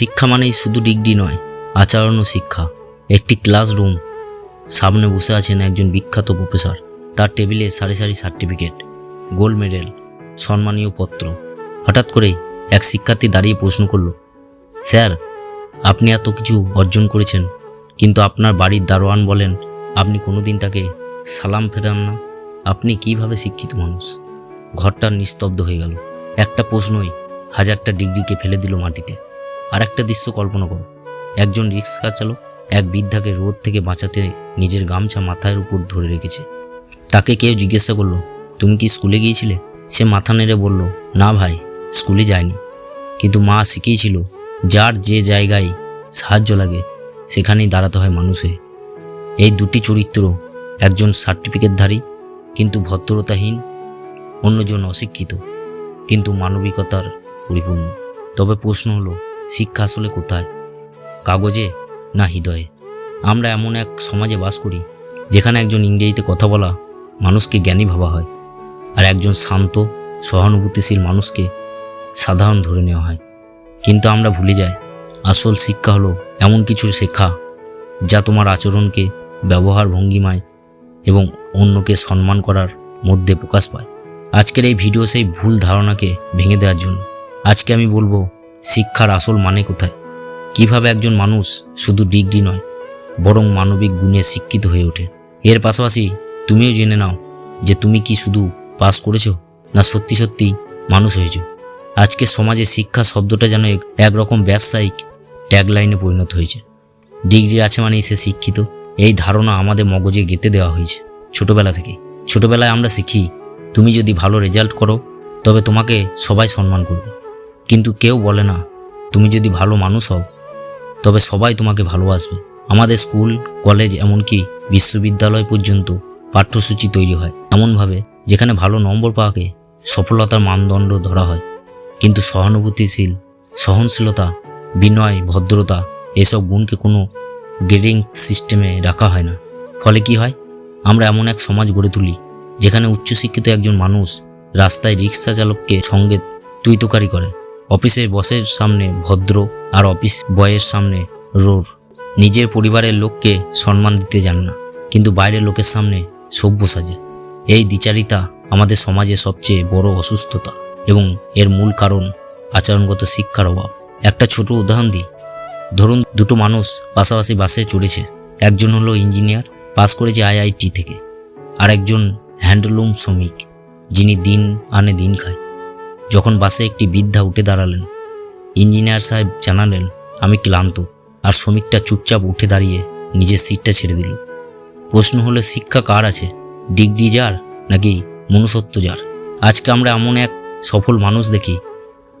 শিক্ষা মানেই শুধু ডিগ্রি নয়, আচরণ ও শিক্ষা। একটি ক্লাসরুম। সামনে বসে আছেন একজন বিখ্যাত প্রফেসর। তার টেবিলে সারি সারি সার্টিফিকেট, গোল্ড মেডেল, সম্মানীয় পত্র। হঠাৎ করে এক শিক্ষার্থী দাঁড়িয়ে প্রশ্ন করল, স্যার, আপনি এত কিছু অর্জন করেছেন, কিন্তু আপনার বাড়ির দারোয়ান বলেন আপনি কোনোদিন তাকে সালাম ফেরান না। আপনি কীভাবে শিক্ষিত মানুষ? ঘরটা নিস্তব্ধ হয়ে গেল। একটা প্রশ্নই হাজারটা ডিগ্রিকে ফেলে দিল মাটিতে। আর একটা দৃশ্য কল্পনা করো। একজন রিক্সা চালক এক বৃদ্ধাকে রোদ থেকে বাঁচাতে নিজের গামছা মাথার উপর ধরে রেখেছে। তাকে কেউ জিজ্ঞাসা করল, তুমি কি স্কুলে গিয়েছিলে? সে মাথা নেড়ে বলল, না ভাই, স্কুলে যায়নি কিন্তু মা শিখিয়েছিল, যার যে জায়গায় সাহায্য লাগে, সেখানেই দাঁড়াতে হয় মানুষ এই দুটি চরিত্র একজন সার্টিফিকেটধারী, কিন্তু ভদ্রতাহীন, অন্যজন অশিক্ষিত, কিন্তু মানবিকতার পরিপূর্ণ। তবে প্রশ্ন হলো শিক্ষা আসলে কোথায়? কাগজে না হৃদয়ে? আমরা এমন এক সমাজে বাস করি, যেখানে একজন ইংরেজিতে কথা বলা মানুষকে জ্ঞানী ভাবা হয় আর একজন শান্ত, সহানুভূতিশীল মানুষকে সাধারণ ধরে নেওয়া হয়। কিন্তু আমরা ভুলে যাই, আসল শিক্ষা হলো এমন কিছু শেখা যা তোমার আচরণকে ব্যবহার ভঙ্গিমায় এবং অন্যকে সম্মান করার মধ্যে প্রকাশ পায়। আজকের এই ভিডিও সেই ভুল ধারণাকে ভেঙে দেওয়ার জন্য। আজকে আমি বলব শিক্ষার আসল মানে কোথায়? কীভাবে একজন মানুষ শুধু ডিগ্রি নয়, বরং মানবিক গুণে শিক্ষিত হয়ে ওঠে? এর পাশাপাশি তুমিও জেনে নাও যে তুমি কি শুধু পাস করেছ না সত্যি সত্যি মানুষ হয়েছো? আজকে সমাজে শিক্ষা শব্দটা যেন একরকম ব্যবসায়িক ট্যাগলাইনে পরিণত হয়েছে। ডিগ্রি আছে মানেই সে শিক্ষিত। এই ধারণা আমাদের মগজে গেঁথে দেওয়া হয়েছে ছোটবেলা থেকে। ছোটবেলায় আমরা শিখি, তুমি যদি ভালো রেজাল্ট করো, তবে তোমাকে সবাই সম্মান করবে। কিন্তু কেউ বলে না, তুমি যদি ভালো মানুষ হও, তবে সবাই তোমাকে ভালোবাসবে। আমাদের স্কুল, কলেজ, এমনকি বিশ্ববিদ্যালয় পর্যন্ত পাঠ্যসূচি তৈরি হয়। এমনভাবে যেখানে ভালো নম্বর পাওয়াকে সফলতার মানদণ্ড ধরা হয়। কিন্তু সহানুভূতিশীল, সহনশীলতা, বিনয়, ভদ্রতা এসব গুণকে কোনো গ্রেডিং সিস্টেমে রাখা হয় না। ফলে কি হয়? আমরা এমন এক সমাজ গড়ে তুলি, যেখানে উচ্চশিক্ষিত একজন মানুষ রাস্তায় রিক্সা চালককে সঙ্গে তুইতকারি করে। অফিসে বসের সামনে ভদ্র আর অফিস বয়ের সামনে রোর। নিজের পরিবারের লোককে সম্মান দিতে জান না, কিন্তু বাইরের লোকের সামনে সভ্য সাজে। এই দ্বিচারিতা আমাদের সমাজে সবচেয়ে বড় অসুস্থতা এবং এর মূল কারণ আচরণগত শিক্ষার অভাব। একটা ছোট উদাহরণ দিই। ধরুন, দুটো মানুষ পাশাপাশি বাসে চড়েছে। একজন হলো ইঞ্জিনিয়ার পাস করেছে আইআইটি থেকে। আর একজন হ্যান্ডলুম শ্রমিক, যিনি দিন আনে দিন খায়। যখন বাসে একটি বৃদ্ধা উঠে দাঁড়ালেন, ইঞ্জিনিয়ার সাহেব জানালেন, আমি ক্লান্ত। আর শ্রমিকটা চুপচাপ উঠে দাঁড়িয়ে নিজের সিটটা ছেড়ে দিল। প্রশ্ন হলো, শিক্ষা কার আছে? ডিগ্রি যার নাকি মনুষ্যত্ব যার? আজকে আমরা এমন এক সফল মানুষ দেখি,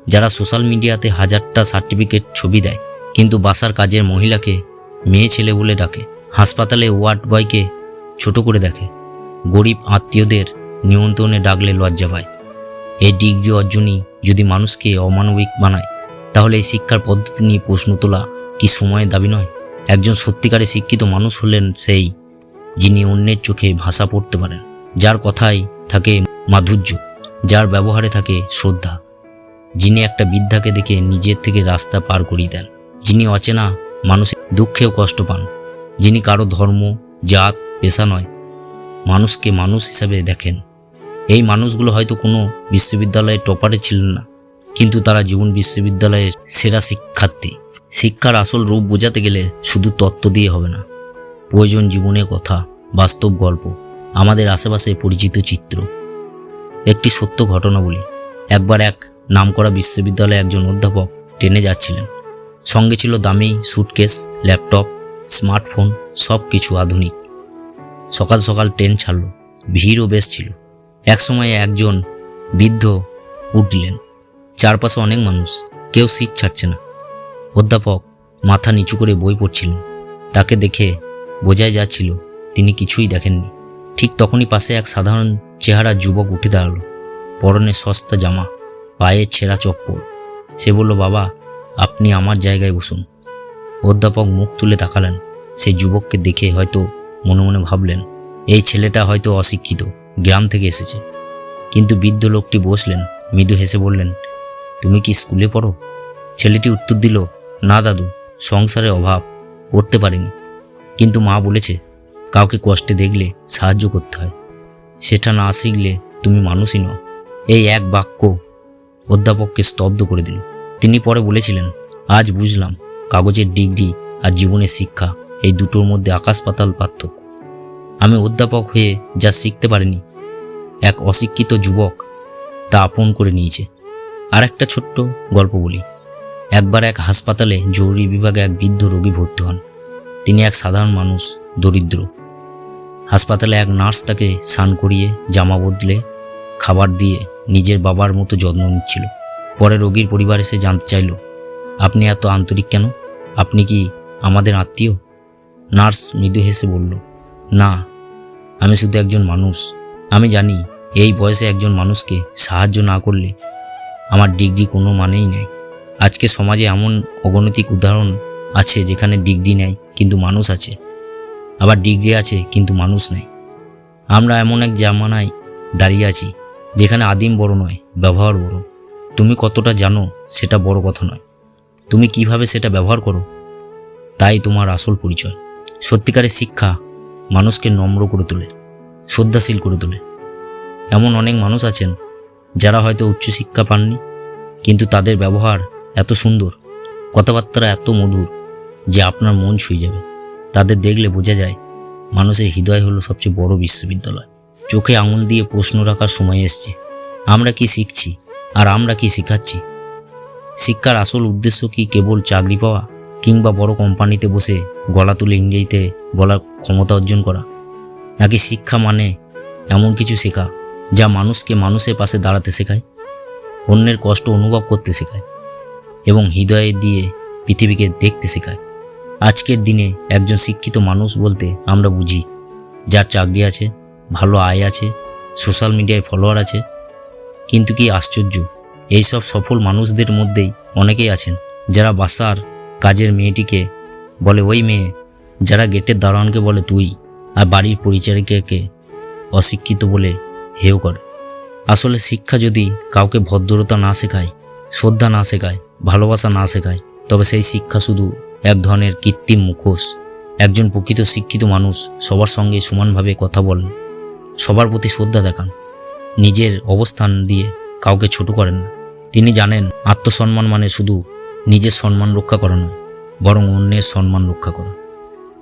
যারা সোশ্যাল মিডিয়াতে হাজারটা সার্টিফিকেট ছবি দেয়, কিন্তু বাসার কাজের মহিলাকে মেয়ে ছেলে বলে ডাকে। হাসপাতালে ওয়ার্ড বয়কে ছোট করে দেখে। গরিব আত্মীয়দের নিয়ন্ত্রণে ডাকলে লজ্জা পায়। এই ডিগ্রি অর্জনই যদি মানুষকে অমানবিক বানায়, তাহলে এই শিক্ষার পদ্ধতি নিয়ে প্রশ্ন তোলা কি সময়ের দাবি নয়? একজন সত্যিকারে শিক্ষিত মানুষ হলেন সেই যিনি অন্যের চোখে ভাষা পড়তে পারেন, যার কথায় থাকে মাধুর্য, যার ব্যবহারে থাকে শ্রদ্ধা। যিনি একটা বৃদ্ধাকে দেখে নিজের থেকে রাস্তা পার করিয়ে দেন, যিনি অচেনা মানুষের দুঃখেও কষ্ট পান, যিনি কারও ধর্ম, জাত, পেশা নয়, মানুষকে মানুষ হিসাবে দেখেন। এই মানুষগুলো হয়তো কোনো বিশ্ববিদ্যালয়ে টপারে ছিলেন না, কিন্তু তারা জীবন বিশ্ববিদ্যালয়ের সেরা শিক্ষার্থী। শিক্ষার আসল রূপ বোঝাতে গেলে শুধু তত্ত্ব দিয়ে হবে না। প্রয়োজন জীবনের কথা, বাস্তব গল্প, আমাদের আশেপাশে পরিচিত চিত্র। একটি সত্য ঘটনা বলি। একবার এক নামকরা বিশ্ববিদ্যালয়ে একজন অধ্যাপক ট্রেনে যাচ্ছিলেন। সঙ্গে ছিল দামি সুটকেস, ল্যাপটপ, স্মার্টফোন সব কিছু আধুনিক। সকাল সকাল ট্রেন ছাড়ল। ভিড়ও বেশ ছিল। এক সময় একজন বৃদ্ধ উঠলেন। চারপাশে অনেক মানুষ, কেউ সিট ছাড়ছে না। অধ্যাপক মাথা নিচু করে বই পড়ছিলেন। তাকে দেখে বোঝাই যাচ্ছিল, তিনি কিছুই দেখেননি। ঠিক তখনই পাশে এক সাধারণ চেহারা যুবক উঠে দাঁড়াল। পরনে সস্তা জামা, পায়ে ছেঁড়া চপ্পল। সে বলল, বাবা, আপনি আমার জায়গায় বসুন। অধ্যাপক মুখ তুলে তাকালেন। সেই যুবককে দেখে হয়তো মনে মনে ভাবলেন, এই ছেলেটা হয়তো অশিক্ষিত। গ্রাম থেকে এসেছে। কিন্তু বৃদ্ধ লোকটি বসলেন, মৃদু হেসে বললেন, তুমি কি স্কুলে পড়ো? ছেলেটি উত্তর দিল, না দাদু, সংসারে অভাব, পড়তে পারিনি। কিন্তু মা বলেছে, কাউকে কষ্টে দেখলে সাহায্য করতে হয়। সেটা না শিখলে তুমি মানুষই নও। এই এক বাক্য অধ্যাপককে স্তব্ধ করে দিল। তিনি পরে বলেছিলেন, আজ বুঝলাম, কাগজের ডিগ্রি আর জীবনের শিক্ষা এই দুটোর মধ্যে আকাশ পাতাল পার্থক্য। আমি অধ্যাপক হয়ে যা শিখতে পারিনি, এক অশিক্ষিত যুবক তা আপন করে নিয়েছে। আর একটা ছোট্ট গল্প বলি। একবার এক হাসপাতালে জরুরি বিভাগে এক বৃদ্ধ রোগী ভর্তি হন। তিনি এক সাধারণ মানুষ, দরিদ্র। হাসপাতালে এক নার্স তাকে স্নান করিয়ে জামা বদলে খাবার দিয়ে নিজের বাবার মতো যত্ন নিচ্ছিল। পরে রোগীর পরিবার এসে জানতে চাইল, আপনি এত আন্তরিক কেন? আপনি কি আমাদের আত্মীয়? নার্স মৃদু হেসে বলল, না আমি শুধু একজন মানুষ। আমি জানি এই বয়সে একজন মানুষকে সাহায্য না করলে আমার ডিগ্রি কোনো মানেই নেই। আজকে সমাজে এমন অগণতিক উদাহরণ আছে যেখানে ডিগ্রি নেই, কিন্তু মানুষ আছে। আবার ডিগ্রি আছে, কিন্তু মানুষ নেই। আমরা এমন এক জামানায় দাঁড়িয়ে আছি, যেখানে আদিম বড় নয়, ব্যবহার বড়। তুমি কতটা জানো সেটা বড় কথা নয়। তুমি কীভাবে সেটা ব্যবহার করো? তাই তোমার আসল পরিচয়। সত্যিকারের শিক্ষা মানুষকে নম্র করে তোলে, শ্রদ্ধাশীল করে তোলে। এমন অনেক মানুষ আছেন, যারা হয়তো উচ্চশিক্ষা পাননি, কিন্তু তাদের ব্যবহার এত সুন্দর, কথাবার্তা এত মধুর, যে আপনার মন ছুঁয়ে যাবে। তাদের দেখলে বোঝা যায়, মানুষের হৃদয় হলো সবচেয়ে বড় বিশ্ববিদ্যালয়। চোখে আঙুল দিয়ে প্রশ্ন রাখার সময় এসছে, আমরা কি শিখছি, আর আমরা কি শিখাচ্ছি? শিক্ষার আসল উদ্দেশ্য কি কেবল চাকরি পাওয়া? কিংবা বড় কোম্পানিতে বসে গলা তুলে ইংরেজিতে বলার ক্ষমতা অর্জন করা। নাকি শিক্ষা মানে এমন কিছু শেখা যা মানুষকে মানুষের পাশে দাঁড়াতে শেখায়, অন্যের কষ্ট অনুভব করতে শেখায় এবং হৃদয়ে দিয়ে পৃথিবীকে দেখতে শেখায়। আজকের দিনে একজন শিক্ষিত মানুষ বলতে আমরা বুঝি, যার চাকরি আছে, ভালো আয় আছে, সোশ্যাল মিডিয়ায় ফলোয়ার আছে। কিন্তু কি আশ্চর্য, এইসব সফল মানুষদের মধ্যেই অনেকেই আছেন যারা বাসার কাজের মেয়েটিকে বলে, ওই মেয়ে, যারা গেটের দারোয়ানকে বলে তুই আর বাড়ির পরিচারিকাকে অশিক্ষিত বলে হেয় করে। আসলে শিক্ষা যদি কাউকে ভদ্রতা না শেখায়, শ্রদ্ধা না শেখায়, ভালোবাসা না শেখায়, তবে সেই শিক্ষা শুধু এক ধরনের কৃত্রিম মুখোশ। একজন প্রকৃত শিক্ষিত মানুষ সবার সঙ্গে সমানভাবে কথা বলেন, সবার প্রতি শ্রদ্ধা দেখান, নিজের অবস্থান দিয়ে কাউকে ছোট করেন না। তিনি জানেন আত্মসম্মান মানে শুধু নিজের সম্মান রক্ষা করা নয়, বরং অন্যের সম্মান রক্ষা করা।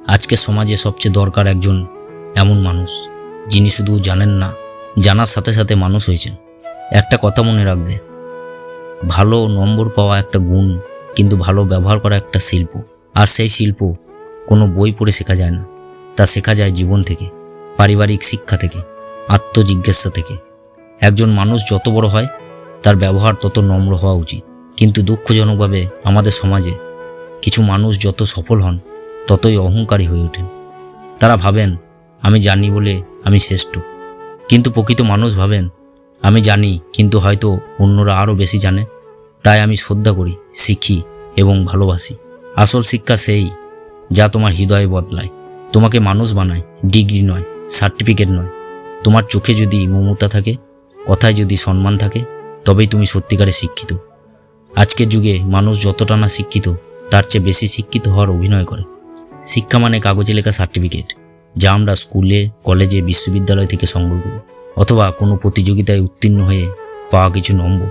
আজকে সমাজে সবচেয়ে দরকার একজন এমন মানুষ, যিনি শুধু জানেন না, জানার সাথে সাথে মানুষ হয়েছেন। একটা কথা মনে রাখবে, ভালো নম্বর পাওয়া একটা গুণ, কিন্তু ভালো ব্যবহার করা একটা শিল্প। আর সেই শিল্প কোনো বই পড়ে শেখা যায় না, তা শেখা যায় জীবন থেকে, পারিবারিক শিক্ষা থেকে, আত্মজিজ্ঞাসা থেকে। একজন মানুষ যত বড় হয়, তার ব্যবহার তত নম্র হওয়া উচিত। কিন্তু দুঃখজনকভাবে আমাদের সমাজে কিছু মানুষ যত সফল হন, ততই অহংকারী হয়ে ওঠেন। তারা ভাবেন, আমি জানি বলে আমি শ্রেষ্ঠ। কিন্তু প্রকৃত মানুষ ভাবেন, আমি জানি, কিন্তু হয়তো অন্যরা আরও বেশি জানে। তাই আমি শ্রদ্ধা করি, শিখি এবং ভালোবাসি। আসল শিক্ষা সেই, যা তোমার হৃদয়ে বদলায়। তোমাকে মানুষ বানায়, ডিগ্রি নয়, সার্টিফিকেট নয়। তোমার চোখে যদি মমতা থাকে, কথায় যদি সম্মান থাকে, তবেই তুমি সত্যিকারে শিক্ষিত। আজকের যুগে মানুষ যতটা না শিক্ষিত, তার চেয়ে বেশি শিক্ষিত হওয়ার অভিনয় করে। শিক্ষা মানে কাগজে লেখা সার্টিফিকেট, যা আমরা স্কুলে, কলেজে, বিশ্ববিদ্যালয় থেকে সংগ্রহ করি, অথবা কোনো প্রতিযোগিতায় উত্তীর্ণ হয়ে পাওয়া কিছু নম্বর।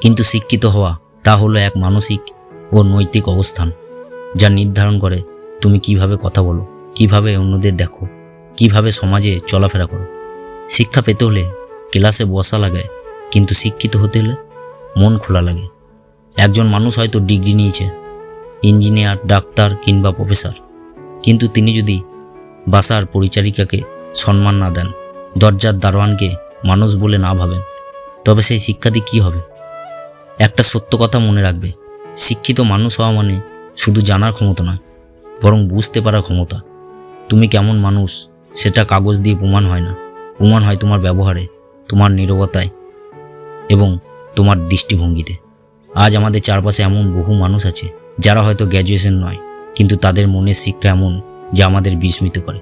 কিন্তু শিক্ষিত হওয়া, তা হলো এক মানসিক ও নৈতিক অবস্থান, যা নির্ধারণ করে তুমি কীভাবে কথা বলো, কীভাবে অন্যদের দেখো, কীভাবে সমাজে চলাফেরা করো। শিক্ষা পেতে হলে ক্লাসে বসা লাগে, কিন্তু শিক্ষিত হতে হলে মন খোলা লাগে। একজন মানুষ হয়তো ডিগ্রি নিয়েছে, ইঞ্জিনিয়ার, ডাক্তার কিংবা প্রফেসর। কিন্তু তিনি যদি বাসার পরিচারিকাকে সম্মান না দেন, দরজার দারোয়ানকে মানুষ বলে না ভাবেন, তবে সেই শিক্ষাদি কী হবে? একটা সত্য কথা মনে রাখবে, শিক্ষিত মানুষ হওয়া মানে শুধু জানার ক্ষমতা নয় বরং বুঝতে পারার ক্ষমতা। তুমি কেমন মানুষ, সেটা কাগজ দিয়ে প্রমাণ হয় না। প্রমাণ হয় তোমার ব্যবহারে, তোমার নীরবতায় এবং তোমার দৃষ্টিভঙ্গিতে। আজ আমাদের চারপাশে এমন বহু মানুষ আছে, যারা হয়তো গ্র্যাজুয়েশন নয়, কিন্তু তাদের মনের শিক্ষা এমন যা আমাদের বিস্মিত করে।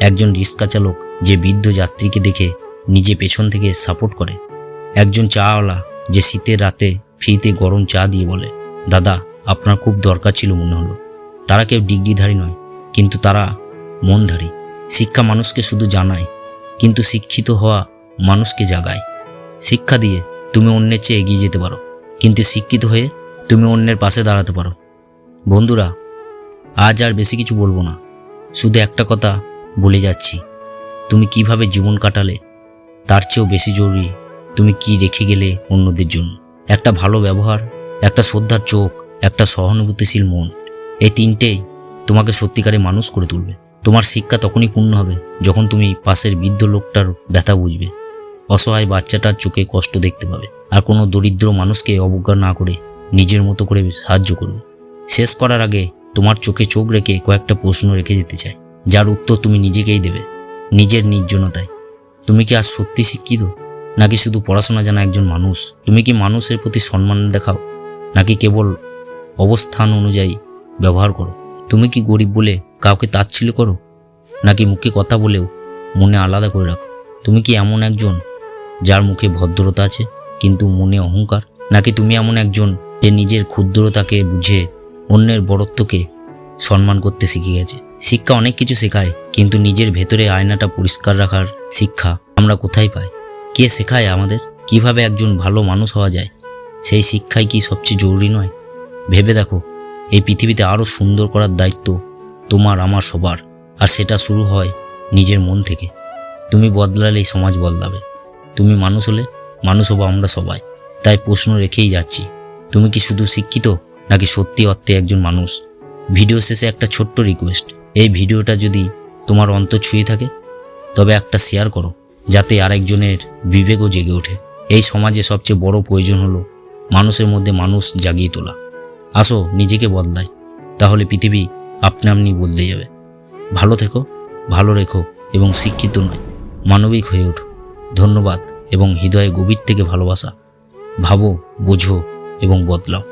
একজন রিক্সা চালক যে বৃদ্ধ যাত্রীকে দেখে নিজে পেছন থেকে সাপোর্ট করে, একজন চাওয়ালা যে শীতের রাতে ফ্রিতে গরম চা দিয়ে বলে, দাদা, আপনার খুব দরকার ছিল মনে হলো। তারা কেউ ডিগ্রিধারী নয়, কিন্তু তারা মনধারী। শিক্ষা মানুষকে শুধু জানায়, কিন্তু শিক্ষিত হওয়া মানুষকে জাগায়। শিক্ষা দিয়ে তুমি অন্যের চেয়ে এগিয়ে যেতে পারো। কিন্তু শিক্ষিত হয়ে তুমি অন্যের পাশে দাঁড়াতে পারো। বন্ধুরা, আজ আর বেশি কিছু বলব না। শুধু একটা কথা বলে যাচ্ছি। তুমি কীভাবে জীবন কাটালে, তার চেয়েও বেশি জরুরি তুমি কি রেখে গেলে অন্যদের জন্য। একটা ভালো ব্যবহার, একটা শ্রদ্ধার চোখ, একটা সহানুভূতিশীল মন, এই তিনটেই তোমাকে সত্যিকারে মানুষ করে তুলবে। তোমার শিক্ষা তখনই পূর্ণ হবে যখন তুমি পাশের বৃদ্ধ লোকটার ব্যথা বুঝবে। অসহায় বাচ্চাটার চোখে কষ্ট দেখতে পাবে। আর কোনো দরিদ্র মানুষকে অবজ্ঞা না করে নিজের মতো করে সাহায্য করবে। শেষ করার আগে তোমার চোখে চোখ রেখে কয়েকটা প্রশ্ন রেখে যেতে চাই। যার উত্তর তুমি নিজেকেই দেবে। নিজের নির্জনতায়। তুমি কি আজ সত্যি শিক্ষিত? নাকি শুধু পড়াশোনা জানা একজন মানুষ? তুমি কি মানুষের প্রতি সম্মান দেখাও? নাকি কেবল অবস্থান অনুযায়ী ব্যবহার করো? তুমি কি গরিব বলে কাউকে তাচ্ছিল্য করো? নাকি মুখে কথা বলেও মনে আলাদা করে রাখো? তুমি কি এমন একজন যার মুখে ভদ্রতা আছে, কিন্তু মনে অহংকার। নাকি তুমি এমন একজন যে নিজের ক্ষুদ্রতাকে বুঝে অন্যের বড়ত্বকে সম্মান করতে শিখে গেছে? শিক্ষা অনেক কিছু শেখায়, কিন্তু নিজের ভেতরে আয়নাটা পরিষ্কার রাখার শিক্ষা আমরা কোথায় পাই? কে শেখায় আমাদের? কীভাবে একজন ভালো মানুষ হওয়া যায়? সেই শিক্ষাই কি সবচেয়ে জরুরি নয়? ভেবে দেখো, এই পৃথিবীতে আরও সুন্দর করার দায়িত্ব তোমার আমার সবার, আর সেটা শুরু হয় নিজের মন থেকে। তুমি বদলালেই সমাজ বদলাবে। তুমি মানুষ হলে মানুষ হব আমরা সবাই। তাই প্রশ্ন রেখেই যাচ্ছি, তুমি কি শুধু শিক্ষিত নাকি সত্যি অর্থে একজন মানুষ? ভিডিও শেষে একটা ছোট্ট রিকোয়েস্ট এই ভিডিওটা যদি তোমার অন্তর ছুঁয়ে থাকে, তবে একটা শেয়ার করো, যাতে আরেকজনের বিবেকও জেগে ওঠে। এই সমাজে সবচেয়ে বড় প্রয়োজন হলো মানুষের মধ্যে মানুষ জাগিয়ে তোলা। আসো, নিজেকে বদলাই, তাহলে পৃথিবী আপনি আপনি বদলে যাবে। ভালো থেকো, ভালো রেখো এবং শিক্ষিত নয়, মানবিক হয়ে ওঠো। ধন্যবাদ এবং হৃদয়ে গভীর থেকে ভালোবাসা। ভাবো বোঝো এবং বদলাও।